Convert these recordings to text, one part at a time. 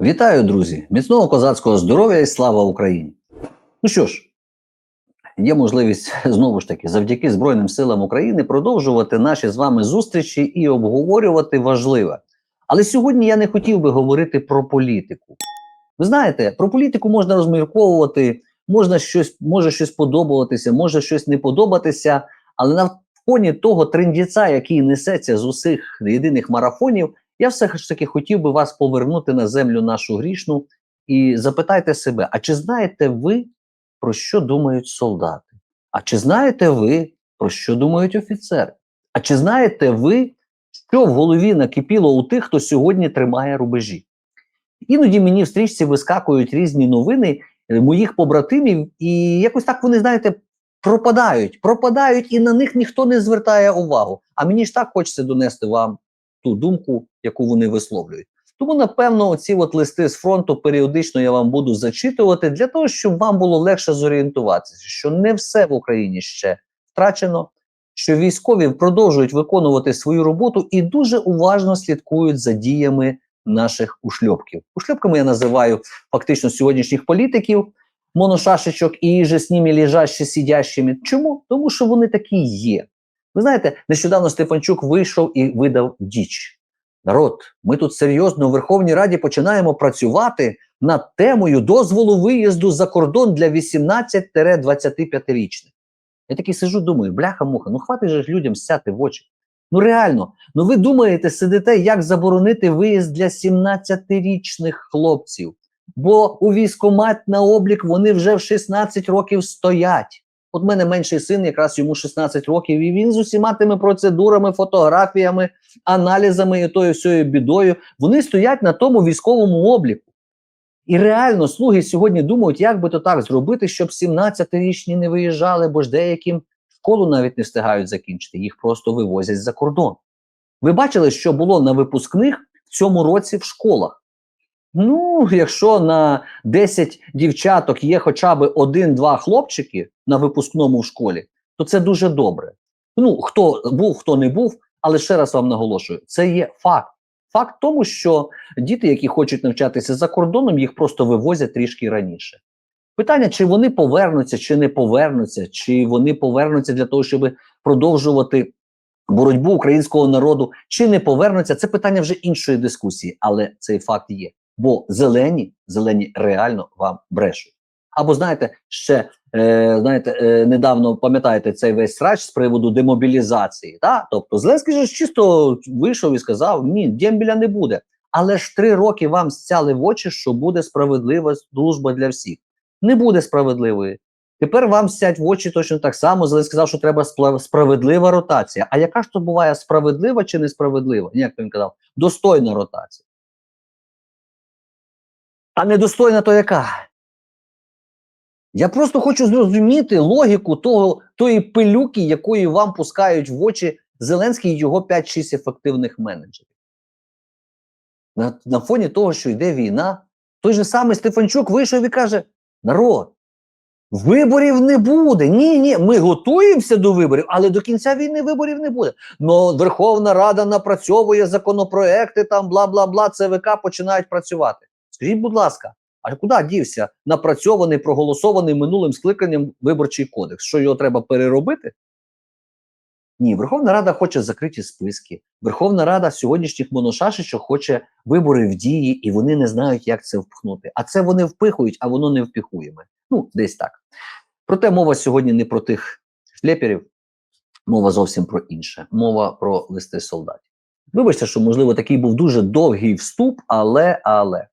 Вітаю, друзі! Міцного козацького здоров'я і слава Україні! Ну що ж, є можливість знову ж таки завдяки Збройним силам України продовжувати наші з вами зустрічі і обговорювати важливе. Але сьогодні я не хотів би говорити про політику. Ви знаєте, про політику можна розмірковувати, можна щось, може щось подобатися, може щось не подобатися, але на фоні того трендіця, який несеться з усіх єдиних марафонів, я все ж таки хотів би вас повернути на землю нашу грішну і запитайте себе: а чи знаєте ви, про що думають солдати? А чи знаєте ви, про що думають офіцери? А чи знаєте ви, що в голові накипіло у тих, хто сьогодні тримає рубежі? Іноді мені в стрічці вискакують різні новини е, моїх побратимів, і якось так вони, знаєте, пропадають, пропадають, і на них ніхто не звертає увагу. А мені ж так хочеться донести вам ту думку, яку вони висловлюють. Тому, напевно, ці от листи з фронту періодично я вам буду зачитувати для того, щоб вам було легше зорієнтуватися, що не все в Україні ще втрачено, що військові продовжують виконувати свою роботу і дуже уважно слідкують за діями наших ушльопків. Ушльопками я називаю фактично сьогоднішніх політиків, моношашечок і же з ними лежащі сидящими. Чому? Тому що вони такі є. Ви знаєте, нещодавно Стефанчук вийшов і видав діч. Народ, ми тут серйозно у Верховній Раді починаємо працювати над темою дозволу виїзду за кордон для 18-25-річних. Я такий сижу, думаю, бляха-муха, ну хватить же людям сяти в очі. Ну реально, ну ви думаєте, сидите, як заборонити виїзд для 17-річних хлопців? Бо у військомат на облік вони вже в 16 років стоять. От в мене менший син, якраз йому 16 років, і він з усіма тими процедурами, фотографіями, аналізами і тою всією бідою, вони стоять на тому військовому обліку. І реально слуги сьогодні думають, як би то так зробити, щоб 17-річні не виїжджали, бо ж деяким школу навіть не встигають закінчити, їх просто вивозять за кордон. Ви бачили, що було на випускних в цьому році в школах? Ну, якщо на 10 дівчаток є хоча б один-два хлопчики на випускному в школі, то це дуже добре. Ну, хто був, хто не був, але ще раз вам наголошую: це є факт. Факт тому, що діти, які хочуть навчатися за кордоном, їх просто вивозять трішки раніше. Питання, чи вони повернуться, чи не повернуться, чи вони повернуться для того, щоб продовжувати боротьбу українського народу, чи не повернуться, це питання вже іншої дискусії, але цей факт є. Бо зелені, зелені реально вам брешуть. Або знаєте, ще е, знаєте, е, недавно пам'ятаєте цей весь срач з приводу демобілізації. Да? Тобто Зеленський ж чисто вийшов і сказав: ні, дембіля не буде. Але ж три роки вам стяли в очі, що буде справедлива служба для всіх. Не буде справедливої. Тепер вам сядь в очі точно так само. Зеленський сказав, що треба справедлива ротація. А яка ж то буває справедлива чи несправедлива? Як він казав, достойна ротація. А недостойна то яка? Я просто хочу зрозуміти логіку того, тої пилюки, якої вам пускають в очі Зеленський і його 5-6 ефективних менеджерів. На, на фоні того, що йде війна, той же самий Стефанчук вийшов і каже: народ, виборів не буде. Ні, ні, ми готуємося до виборів, але до кінця війни виборів не буде. Но Верховна Рада напрацьовує законопроекти, там бла бла бла, ЦВК починають працювати. Скажіть, будь ласка, а куди дівся напрацьований, проголосований минулим скликанням виборчий кодекс? Що його треба переробити? Ні, Верховна Рада хоче закриті списки. Верховна Рада сьогоднішніх моношашечок хоче вибори в дії, і вони не знають, як це впхнути. А це вони впихують, а воно не впіхуємо. Ну, десь так. Проте мова сьогодні не про тих шлеперів, мова зовсім про інше. Мова про листи солдатів. Вибачте, що, можливо, такий був дуже довгий вступ, але, але.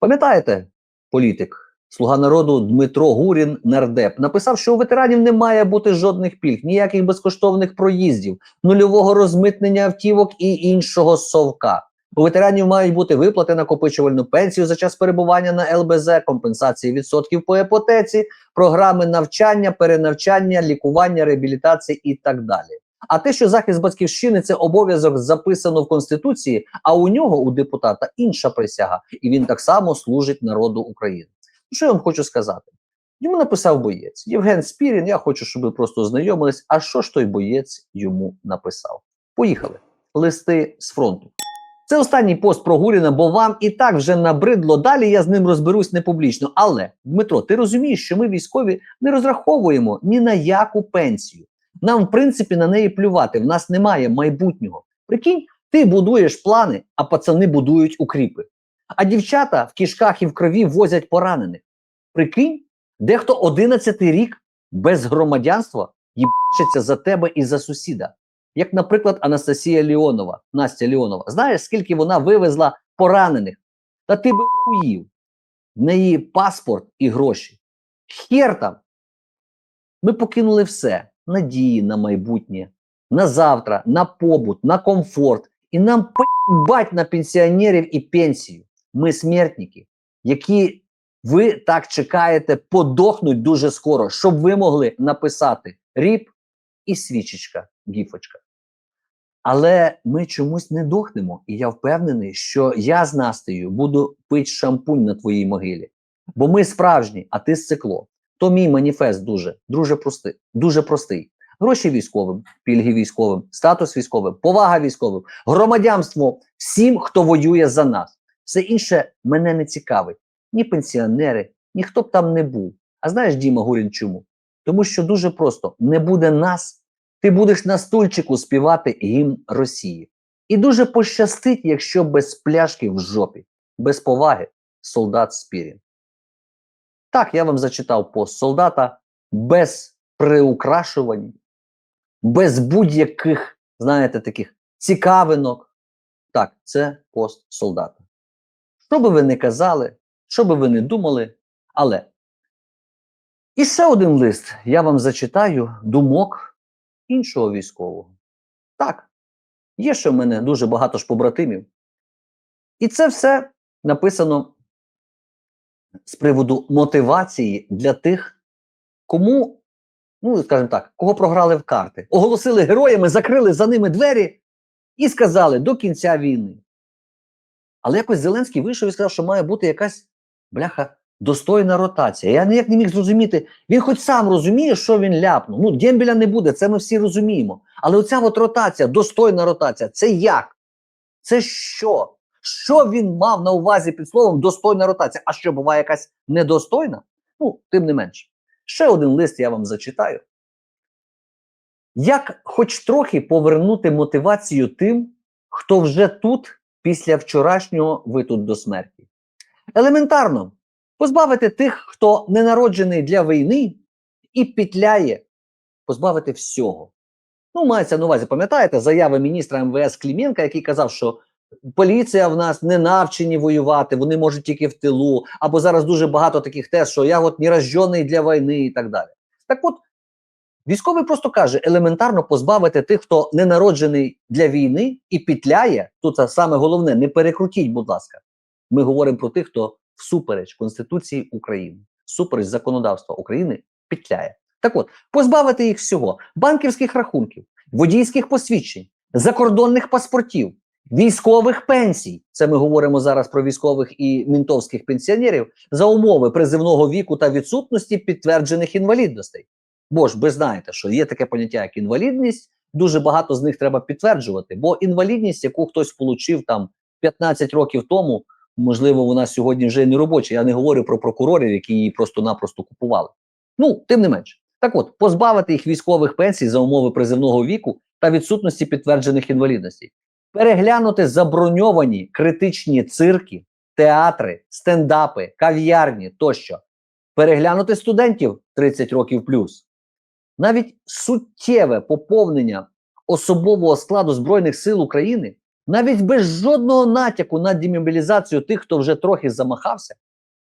Пам'ятаєте, політик, слуга народу Дмитро Гурін, нардеп, написав, що у ветеранів не має бути жодних пільг, ніяких безкоштовних проїздів, нульового розмитнення автівок і іншого совка. У ветеранів мають бути виплати накопичувальну пенсію за час перебування на ЛБЗ, компенсації відсотків по іпотеці, програми навчання, перенавчання, лікування, реабілітації і так далі. А те, що захист батьківщини це обов'язок записано в Конституції, а у нього, у депутата, інша присяга, і він так само служить народу України. Що я вам хочу сказати? Йому написав боєць Євген Спірін. Я хочу, щоб ви просто ознайомились. А що ж той боєць йому написав? Поїхали. Листи з фронту. Це останній пост про Гуріна, бо вам і так вже набридло. Далі я з ним розберусь не публічно. Але, Дмитро, ти розумієш, що ми військові не розраховуємо ні на яку пенсію. Нам, в принципі, на неї плювати. В нас немає майбутнього. Прикинь, ти будуєш плани, а пацани будують укріпи. А дівчата в кишках і в крові возять поранених. Прикинь, дехто 11 рік без громадянства їбачиться за тебе і за сусіда. Як, наприклад, Анастасія Леонова, Настя Леонова. Знаєш, скільки вона вивезла поранених? Та ти би хуїв. В неї паспорт і гроші. Хер там. Ми покинули все: надії на майбутнє, на завтра, на побут, на комфорт. І нам бать на пенсіонерів і пенсію. Ми смертники, які ви так чекаєте, подохнуть дуже скоро, щоб ви могли написати ріп і свічечка, гіфочка. Але ми чомусь не дохнемо, і я впевнений, що я з Настею буду пити шампунь на твоїй могилі. Бо ми справжні, а ти сцикло. То мій маніфест дуже, дуже простий, дуже простий. Гроші військовим, пільги військовим, статус військовим, повага військовим, громадянство всім, хто воює за нас. Все інше мене не цікавить. Ні пенсіонери, ні хто б там не був. А знаєш, Діма Гурін, чому? Тому що дуже просто не буде нас, ти будеш на стульчику співати гімн Росії. І дуже пощастить, якщо без пляшки в жопі, без поваги, солдат Спірін. Так, я вам зачитав пост солдата без приукрашувань, без будь-яких, знаєте, таких цікавинок. Так, це пост солдата. Що би ви не казали, що би ви не думали, але. І ще один лист я вам зачитаю думок іншого військового. Так, є ще в мене дуже багато ж побратимів. І це все написано з приводу мотивації для тих, кому, ну, скажімо так, кого програли в карти, оголосили героями, закрили за ними двері і сказали до кінця війни. Але якось Зеленський вийшов і сказав, що має бути якась бляха достойна ротація. Я ніяк не міг зрозуміти. Він хоч сам розуміє, що він ляпнув. Ну, Дембеля не буде, це ми всі розуміємо. Але оця от ротація, достойна ротація, це як? Це що? Що він мав на увазі під словом достойна ротація? А що буває якась недостойна? Ну, тим не менше. Ще один лист я вам зачитаю. Як хоч трохи повернути мотивацію тим, хто вже тут після вчорашнього ви тут до смерті? Елементарно, позбавити тих, хто не народжений для війни і петляє, позбавити всього. Ну, мається на увазі, пам'ятаєте, заяви міністра МВС Кліменка, який казав, що поліція в нас не навчені воювати, вони можуть тільки в тилу, або зараз дуже багато таких тез, що я от не для війни і так далі. Так от, військовий просто каже: елементарно позбавити тих, хто не народжений для війни і петляє. Тут саме головне, не перекрутіть, будь ласка. Ми говоримо про тих, хто всупереч Конституції України, всупереч законодавства України петляє. Так от, позбавити їх всього: банківських рахунків, водійських посвідчень, закордонних паспортів, військових пенсій. Це ми говоримо зараз про військових і мінтовських пенсіонерів за умови призивного віку та відсутності підтверджених інвалідностей. Бо ж ви знаєте, що є таке поняття, як інвалідність. Дуже багато з них треба підтверджувати, бо інвалідність, яку хтось отримав там 15 років тому, можливо, вона сьогодні вже не робоча. Я не говорю про прокурорів, які її просто-напросто купували. Ну, тим не менше. Так от, позбавити їх військових пенсій за умови призивного віку та відсутності підтверджених інвалідностей, переглянути заброньовані критичні цирки, театри, стендапи, кав'ярні тощо, переглянути студентів 30 років плюс. Навіть суттєве поповнення особового складу Збройних сил України, навіть без жодного натяку на демобілізацію тих, хто вже трохи замахався,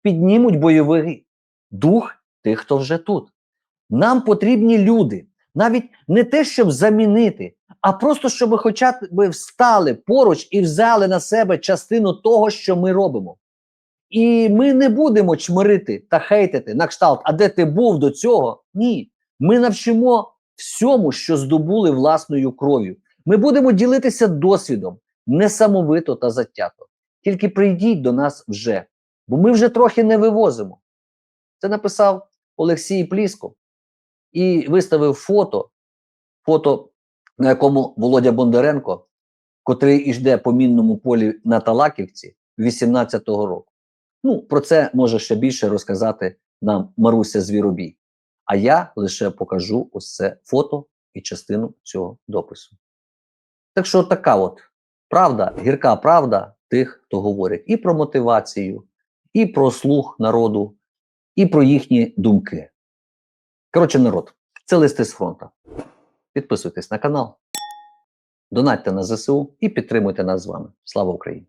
піднімуть бойовий дух тих, хто вже тут. Нам потрібні люди, навіть не те, щоб замінити, а просто щоб хоча б встали поруч і взяли на себе частину того, що ми робимо. І ми не будемо чмирити та хейтити на кшталт, а де ти був до цього? Ні. Ми навчимо всьому, що здобули власною кров'ю. Ми будемо ділитися досвідом несамовито та затято. Тільки прийдіть до нас вже, бо ми вже трохи не вивозимо. Це написав Олексій Пліско і виставив фото, фото, на якому Володя Бондаренко котрий йде по мінному полі на Талаківці 18-го року. Ну, про це може ще більше розказати нам Маруся Звіробій. А я лише покажу ось це фото і частину цього допису. Так що така от правда, гірка правда тих, хто говорить і про мотивацію, і про слух народу, і про їхні думки. Коротше, народ, це листи з фронту. Підписуйтесь на канал, донатьте на ЗСУ і підтримуйте нас з вами. Слава Україні!